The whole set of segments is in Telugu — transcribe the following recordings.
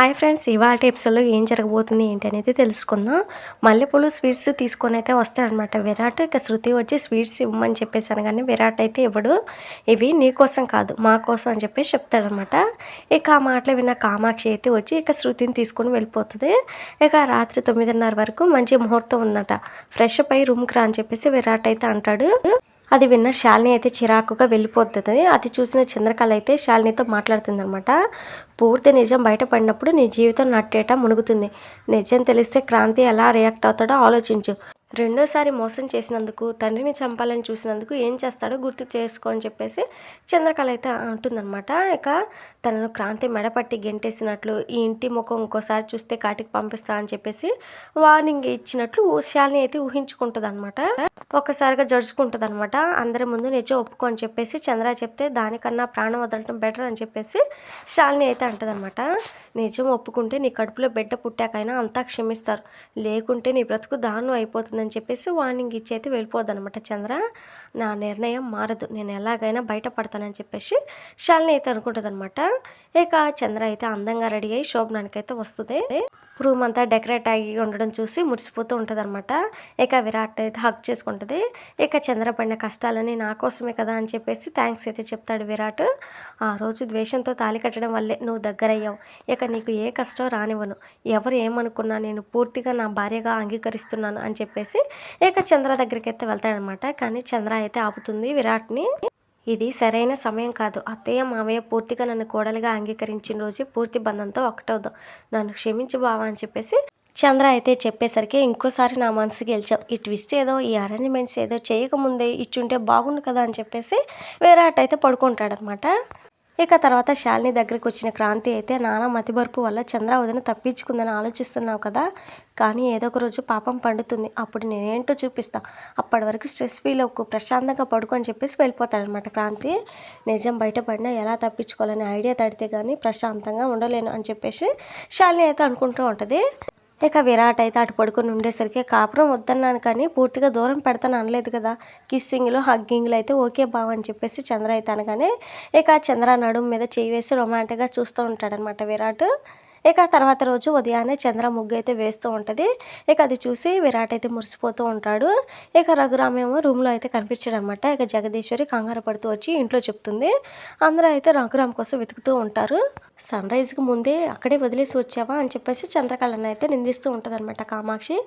హాయ్ ఫ్రెండ్స్ ఇవాళ ఎపిసోడ్లో ఏం జరగబోతుంది ఏంటి అనేది తెలుసుకుందాం. మల్లెపూలు స్వీట్స్ తీసుకొని అయితే వస్తాడనమాట విరాట్. ఇక శృతి వచ్చి స్వీట్స్ ఇవ్వమని చెప్పేసాను కానీ విరాట్ అయితే ఇవ్వడు. ఇవి నీ కోసం కాదు మా కోసం అని చెప్పేసి చెప్తాడనమాట. ఇక ఆ మాటలు విన్న కామాక్షి అయితే వచ్చి ఇక శృతిని తీసుకొని వెళ్ళిపోతుంది. ఇక రాత్రి తొమ్మిదిన్నర వరకు మంచి ముహూర్తం ఉందట. ఫ్రెష్ అప్ అయ్యి రూమ్కి రా అని చెప్పేసి విరాట్ అయితే అంటాడు. అది విన్న శాలిని అయితే చిరాకుగా వెళ్ళిపోతుంది. అది చూసిన చంద్రకళ అయితే శాలినితో మాట్లాడుతుంది అనమాట పూర్తి నిజం బయటపడినప్పుడు నీ జీవితం నట్టేట మునుగుతుంది. నిజం తెలిస్తే క్రాంతి ఎలా రియాక్ట్ అవుతాడో ఆలోచించు. రెండోసారి మోసం చేసినందుకు తండ్రిని చంపాలని చూసినందుకు ఏం చేస్తాడో గుర్తు చేసుకో అని చెప్పేసి చంద్రకళ అయితే అంటుందన్నమాట. ఇక తనను క్రాంతి మెడపట్టి గెంటేసినట్లు ఈ ఇంటి ముఖం ఇంకోసారి చూస్తే కాటికి పంపిస్తా అని చెప్పేసి వార్నింగ్ ఇచ్చినట్లు శాలిని అయితే ఊహించుకుంటుంది అనమాట ఒక్కసారిగా జడుచుకుంటుంది అనమాట అందరి ముందు నిజం ఒప్పుకో అని చెప్పేసి చంద్ర చెప్తే దానికన్నా ప్రాణం వదలటం బెటర్ అని చెప్పేసి శాలిని అయితే అంటదనమాట నిజం ఒప్పుకుంటే నీ కడుపులో బిడ్డ పుట్టాకైనా అంతా క్షమిస్తారు. లేకుంటే నీ బ్రతుకు దారుణం అయిపోతుందని చెప్పేసి వార్నింగ్ ఇచ్చి అయితే వెళ్ళిపోద్ది అనమాట చంద్ర. నా నిర్ణయం మారదు. నేను ఎలాగైనా బయటపడతానని చెప్పేసి శాలిని అయితే అనుకుంటుంది అనమాట ఇక చంద్ర అయితే అందంగా రెడీ అయ్యి శోభనానికైతే వస్తుంది. రూమ్ అంతా డెకరేట్ అయ్యి ఉండడం చూసి మురిసిపోతూ ఉంటుంది అనమాట ఇక విరాట్ అయితే హక్ చేసుకుంటుంది. ఇక చంద్ర పడిన కష్టాలని నా కోసమే కదా అని చెప్పేసి థ్యాంక్స్ అయితే చెప్తాడు విరాట్. ఆ రోజు ద్వేషంతో తాలి కట్టడం వల్లే నువ్వు దగ్గరయ్యావు. ఇక నీకు ఏ కష్టం రానివ్వను. ఎవరు ఏమనుకున్నా నేను పూర్తిగా నా భార్యగా అంగీకరిస్తున్నాను అని చెప్పేసి ఇక చంద్ర దగ్గరికి అయితే వెళ్తాడనమాట కానీ చంద్ర అయితే ఆపుతుంది విరాట్ని. ఇది సరైన సమయం కాదు. అత్తయ్య మామయ్య పూర్తిగా నన్ను కోడలుగా అంగీకరించిన రోజు పూర్తి బంధంతో ఒకటవుదాం. నన్ను క్షమించు బావా అని చెప్పేసి చంద్ర అయితే చెప్పేసరికి ఇంకోసారి నా మనసు గెలిచావు. ఈ ట్విస్ట్ ఏదో ఈ అరేంజ్మెంట్స్ ఏదో చేయకముందే ఇచ్చుంటే బాగుండు కదా అని చెప్పేసి విరాట్ అయితే పడుకుంటాడనమాట ఇక తర్వాత శాలిని దగ్గరికి వచ్చిన క్రాంతి అయితే నానా మతిమరుపు వల్ల చంద్ర తప్పించుకుందని ఆలోచిస్తున్నావు కదా? కానీ ఏదో ఒక రోజు పాపం పండుతుంది. అప్పుడు నేనేంటో చూపిస్తా. అప్పటి వరకు స్ట్రెస్ ఫీల్ అవ్వకు. ప్రశాంతంగా పడుకో చెప్పేసి వెళ్ళిపోతాడనమాట క్రాంతి. నిజం బయటపడినా ఎలా తప్పించుకోవాలని ఐడియా తడితే కానీ ప్రశాంతంగా ఉండలేను అని చెప్పేసి శాలిని అయితే అనుకుంటూ ఉంటుంది. ఇక విరాట్ అయితే అటు పడుకొని ఉండేసరికి కాపురం వద్దన్నాను కానీ పూర్తిగా దూరం పెడతాను అనలేదు కదా. కిస్సింగ్లు హగ్గింగ్లు అయితే ఓకే బావ అని చెప్పేసి చంద్ర అయితే అనగానే ఇక చంద్ర నడుము మీద చేయి వేసి రొమాంటిక్గా చూస్తూ ఉంటాడనమాట విరాట్. ఇక తర్వాత రోజు ఉదయాన్నే చంద్ర ముగ్గు అయితే వేస్తూ ఉంటుంది. ఇక అది చూసి విరాట్ అయితే మురిసిపోతూ ఉంటాడు. ఇక రఘురామ్ ఏమో రూమ్లో అయితే కనిపించాడు అనమాట ఇక జగదీశ్వరి కంగారు పడుతూ వచ్చి ఇంట్లో చెప్తుంది. అందరూ అయితే రఘురామ్ కోసం వెతుకుతూ ఉంటారు. సన్ రైజ్కి ముందే అక్కడే వదిలేసి వచ్చావా అని చెప్పేసి చంద్రకళను అయితే నిందిస్తూ ఉంటుంది అనమాట కామాక్షి.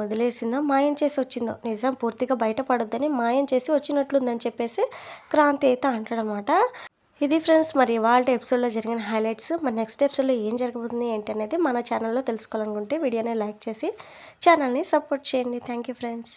వదిలేసిందో? మాయం చేసి వచ్చిందో? నిజం పూర్తిగా బయటపడొద్దని మాయం చేసి వచ్చినట్లుందని చెప్పేసి క్రాంతి అయితే అంటాడనమాట ఇది ఫ్రెండ్స్ మరి వాళ్ళ ఎపిసోడ్లో జరిగిన హైలైట్స్. మరి నెక్స్ట్ ఎపిసోడ్లో ఏం జరగబోతుంది ఏంటి అనేది మన ఛానల్లో తెలుసుకోవాలనుకుంటే వీడియోని లైక్ చేసి ఛానల్ని సపోర్ట్ చేయండి. Thank you friends